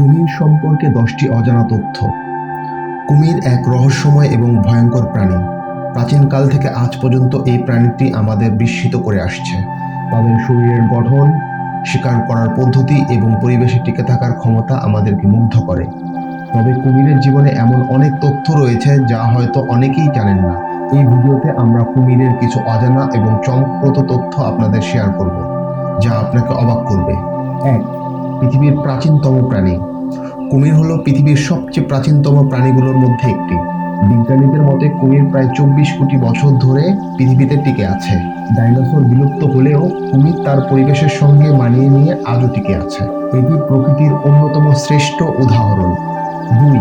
কুমির সম্পর্কে দশটি অজানা তথ্য। কুমির এক রহস্যময় এবং ভয়ঙ্কর প্রাণী। প্রাচীনকাল থেকে আজ পর্যন্ত এই প্রাণীটি আমাদের বিস্মিত করে আসছে। তাদের শরীরের গঠন, শিকার করার পদ্ধতি এবং পরিবেশে টিকে থাকার ক্ষমতা আমাদেরকে মুগ্ধ করে। তবে কুমিরের জীবনে এমন অনেক তথ্য রয়েছে যা হয়তো অনেকেই জানেন না। এই ভিডিওতে আমরা কুমিরের কিছু অজানা এবং চমকপ্রদ তথ্য আপনাদের শেয়ার করব, যা আপনাকে অবাক করবে। এক, পৃথিবীর প্রাচীনতম প্রাণী। কুমির হলো পৃথিবীর সবচেয়ে প্রাচীনতম প্রাণীগুলোর মধ্যে একটি। বিজ্ঞানীদের মতে কুমির প্রায় চব্বিশ কোটি বছর ধরে পৃথিবীতে টিকে আছে। ডাইনোসর বিলুপ্ত হলেও কুমির তার পরিবেশের সঙ্গে মানিয়ে নিয়ে আজও টিকে আছে। এটি প্রকৃতির অন্যতম শ্রেষ্ঠ উদাহরণ। দুই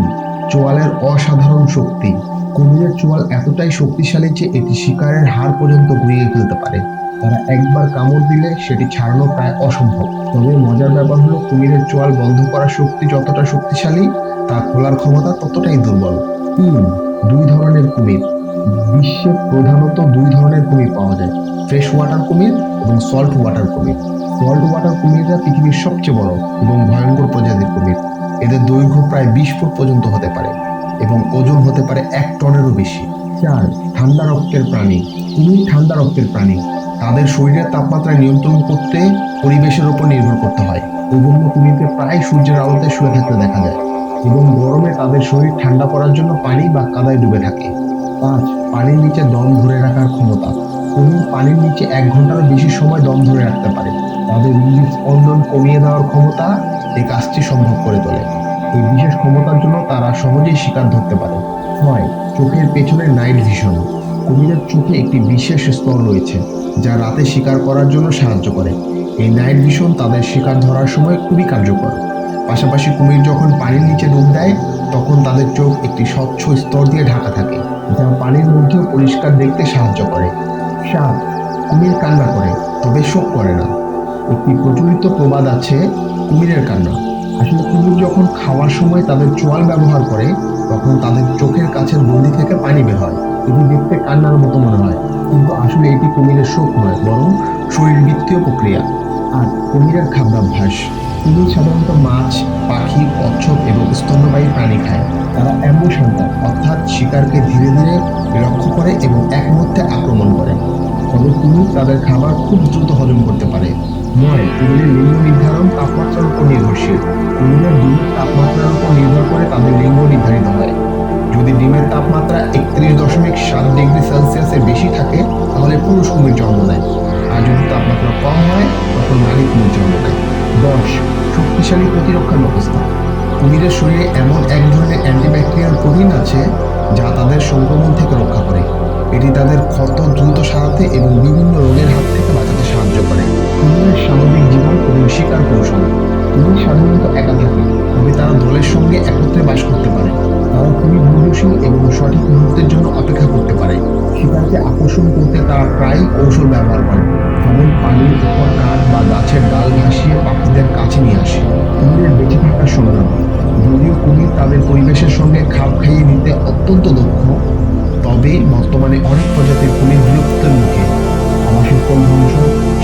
চোয়ালের অসাধারণ শক্তি। কুমিরের চোয়াল এতটাই শক্তিশালী যে এটি শিকারের হাড় পর্যন্ত ঘুরিয়ে ফেলতে পারে। তারা একবার কামড় দিলে সেটি ছাড়ানো প্রায় অসম্ভব। তবে মজার ব্যাপার হলো কুমিরের চোয়াল বন্ধ করার শক্তি যতটা শক্তিশালী তা খোলার ক্ষমতা ততটাই দুর্বল। তিন দুই ধরনের কুমির। বিশ্বে প্রধানত দুই ধরনের কুমির পাওয়া যায়। ফ্রেশ ওয়াটার কুমির এবং সল্ট ওয়াটার কুমির। সল্ট ওয়াটার কুমিররা পৃথিবীর সবচেয়ে বড় এবং ভয়ঙ্কর প্রজাতির কুমির। এদের দৈর্ঘ্য প্রায় বিশ ফুট পর্যন্ত হতে পারে এবং ওজন হতে পারে এক টনেরও বেশি। চার। ঠান্ডা রক্তের প্রাণী। কুমির ঠান্ডা রক্তের প্রাণী। তাদের শরীরের তাপমাত্রা নিয়ন্ত্রণ করতে পরিবেশের উপর নির্ভর করতে হয়। এই কুমিরকে প্রায় সূর্যের আলোতে শুয়ে থাকতে দেখা যায় এবং গরমে তাদের শরীর ঠান্ডা করার জন্য পানি বা কাদায় ডুবে থাকে। পাঁচ। পানির নিচে দম ধরে রাখার ক্ষমতা। কুমির পানির নিচে এক ঘন্টারও বেশি সময় দম ধরে রাখতে পারে। তাদের স্পন্দন কমিয়ে দেওয়ার ক্ষমতা এই কাজটি সম্ভব করে তোলে। এই বিশেষ ক্ষমতার জন্য তারা সহজেই শিকার ধরতে পারে। ছয় চোখের পেছনে নাইট ভিশন কুমিরের চোখে একটি বিশেষ স্তর রয়েছে, যা রাতে শিকার করার জন্য সাহায্য করে। এই নাইট ভিশন তাদের শিকার ধরার সময় খুবই কার্যকর। পাশাপাশি কুমির যখন পানির নিচে ডুব দেয়, তখন তাদের চোখ একটি স্বচ্ছ স্তর দিয়ে ঢাকা থাকে, যা পানির মধ্যেও পরিষ্কার দেখতে সাহায্য করে। সাত কুমির কান্না করে, তবে শোক করে না। একটি প্রচলিত প্রবাদ আছে কুমিরের কান্না আসলে কুমির যখন খাওয়ার সময় তাদের চোয়াল ব্যবহার করে, তখন তাদের চোখের কাছের বন্দি থেকে পানি বের হয়। এটি দেখতে কান্নার মতো মনে হয়। কিন্তু আসলে এটি কুমিরের শোক নয়, বরং শরীরবৃত্তীয় প্রক্রিয়া আর কুমিরের খাদ্যাভ্যাস। কুমির সাধারণত মাছ, পাখি, কচ্ছপ এবং স্তন্যপায়ী প্রাণী খায়। তারা অ্যাম্বুশান্টার অর্থাৎ শিকারকে ধীরে ধীরে লক্ষ্য করে এবং একমধ্যে আক্রমণ করে। তবে কুমির তাদের খাবার খুব দ্রুত হজম করতে পারে। নয় কুমিরের লিঙ্গ নির্ধারণ, তাপমাত্রার উপর নির্ভরশীল। কুমিরের ডিমের তাপমাত্রার উপর নির্ভর করে তাদের লিঙ্গ নির্ধারিত হয়। যদি ডিমের তাপমাত্রা একত্রিশ দশমিক সাত ডিগ্রি সেলসিয়াসের বেশি থাকে, তাহলে পুরুষ কুমির জন্ম নেয়। আর যদি তাপমাত্রা কম হয়, তখন নারী কুমির জন্ম নেয়। দশ শক্তিশালী প্রতিরক্ষা ব্যবস্থা। কুমিরের শরীরে এমন এক ধরনের অ্যান্টিব্যাকটেরিয়াল প্রোটিন আছে, যা তাদের সংক্রমণ থেকে রক্ষা করে। এটি তাদের ক্ষত দ্রুত সারাতে এবং বিভিন্ন রোগের হাত থেকে বাঁচাতে শিকার কৌশল। কুমির সাধারণত একা থাকে তবে তারা দলের সঙ্গে একত্রে বাস করতে পারে। তারা খুবই ধৈর্যশীল এবং সঠিক মুহূর্তের জন্য অপেক্ষা করতে পারে। শিকারকে আকর্ষণ করতে তারা প্রায়ই কৌশল ব্যবহার করে। যেমন পানির উপর কাঠ বা গাছের ডাল ভাসিয়ে পাখিদের কাছে নিয়ে আসে। কুমিরের বেঁচে থাকার সংগ্রাম যদিও কুমির তাদের পরিবেশের সঙ্গে খাপ খাইয়ে নিতে অত্যন্ত দক্ষ, তবে বর্তমানে অনেক প্রজাতির কুমির বিলুপ্তের মুখে। আবাসস্থল ধ্বংস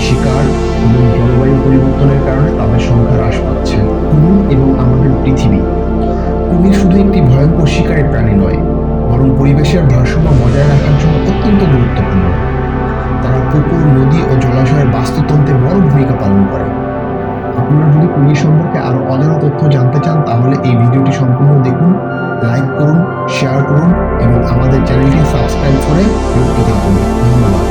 শিকার এবং জলবায়ু পরিবর্তনের কারণে পৃথিবী। কুমির শুধু একটি ভয়ঙ্কর শিকারের প্রাণী নয়, বরং পরিবেশের ভারসাম্য বজায় রাখার জন্য অত্যন্ত গুরুত্বপূর্ণ। তারা পুকুর, নদী ও জলাশয়ের বাস্তুতন্ত্রে বড় ভূমিকা পালন করে। আপনারা যদি কুমির সম্পর্কে আরও অজানা তথ্য জানতে চান, তাহলে এই ভিডিওটি সম্পূর্ণ দেখুন, লাইক করুন, শেয়ার করুন এবং আমাদের চ্যানেলটি সাবস্ক্রাইব করে যুক্ত থাকুন। ধন্যবাদ।